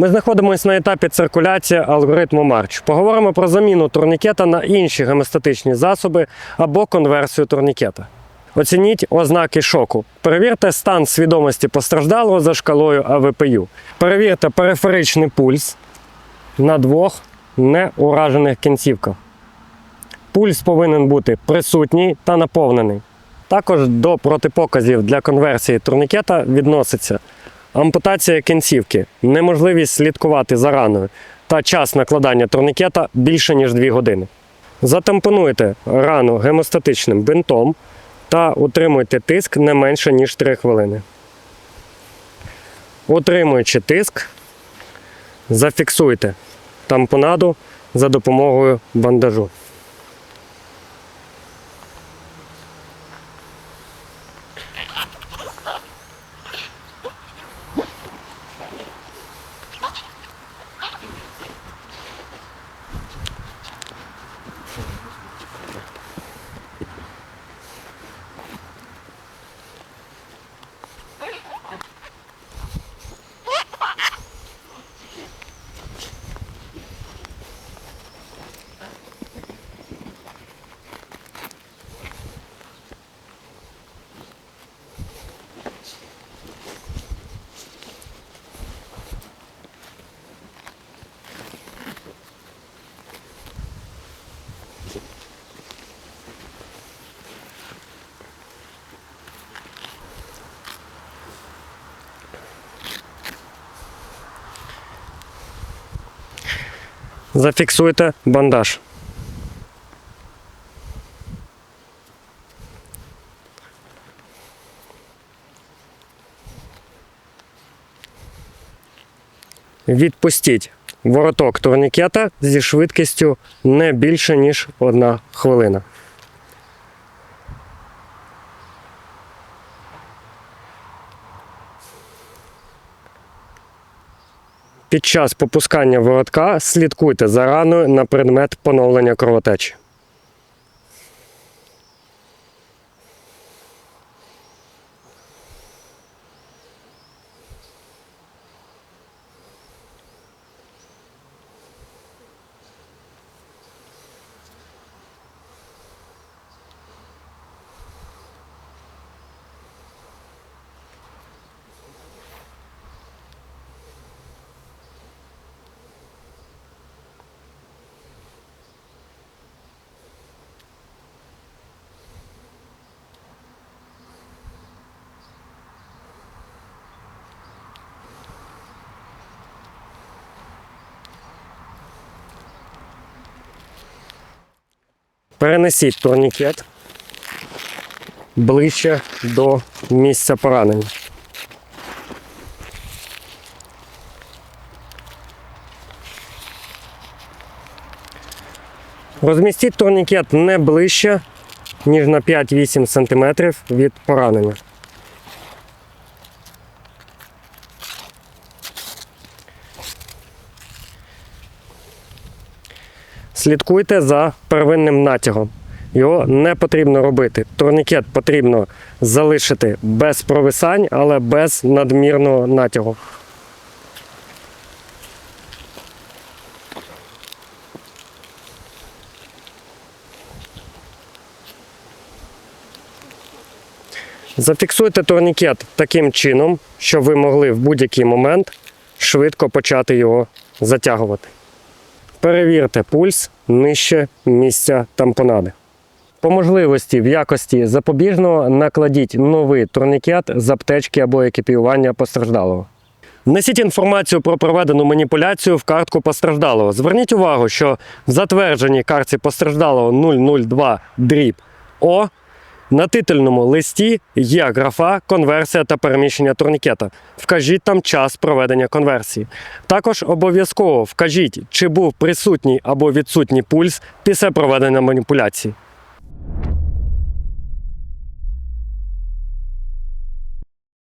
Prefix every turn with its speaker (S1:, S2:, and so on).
S1: Ми знаходимося на етапі циркуляції алгоритму Марч. Поговоримо про заміну турнікета на інші гемостатичні засоби або конверсію турнікета. Оцініть ознаки шоку. Перевірте стан свідомості постраждалого за шкалою АВПЮ. Перевірте периферичний пульс на двох неуражених кінцівках. Пульс повинен бути присутній та наповнений. Також до протипоказів для конверсії турнікета відноситься ампутація кінцівки, неможливість слідкувати за раною та час накладання турнікета більше ніж 2 години. Затампонуйте рану гемостатичним бинтом та утримуйте тиск не менше ніж 3 хвилини. Утримуючи тиск, зафіксуйте тампонаду за допомогою бандажу. Зафіксуйте бандаж. Відпустіть вороток турнікета зі швидкістю не більше, ніж одна хвилина. Під час попускання воротка слідкуйте за раною на предмет поновлення кровотечі. Перенесіть турнікет ближче до місця поранення. Розмістіть турнікет не ближче, ніж на 5-8 см від поранення. Слідкуйте за первинним натягом. Його не потрібно робити. Турнікет потрібно залишити без провисань, але без надмірного натягу. Зафіксуйте турнікет таким чином, щоб ви могли в будь-який момент швидко почати його затягувати. Перевірте пульс нижче місця тампонади. По можливості в якості запобіжного накладіть новий турнікет з аптечки або екіпіювання постраждалого. Внесіть інформацію про проведену маніпуляцію в картку постраждалого. Зверніть увагу, що в затвердженій картці постраждалого 002 дріб О на титульному листі є графа конверсія та переміщення турнікета. Вкажіть там час проведення конверсії. Також обов'язково вкажіть, чи був присутній або відсутній пульс після проведення маніпуляції.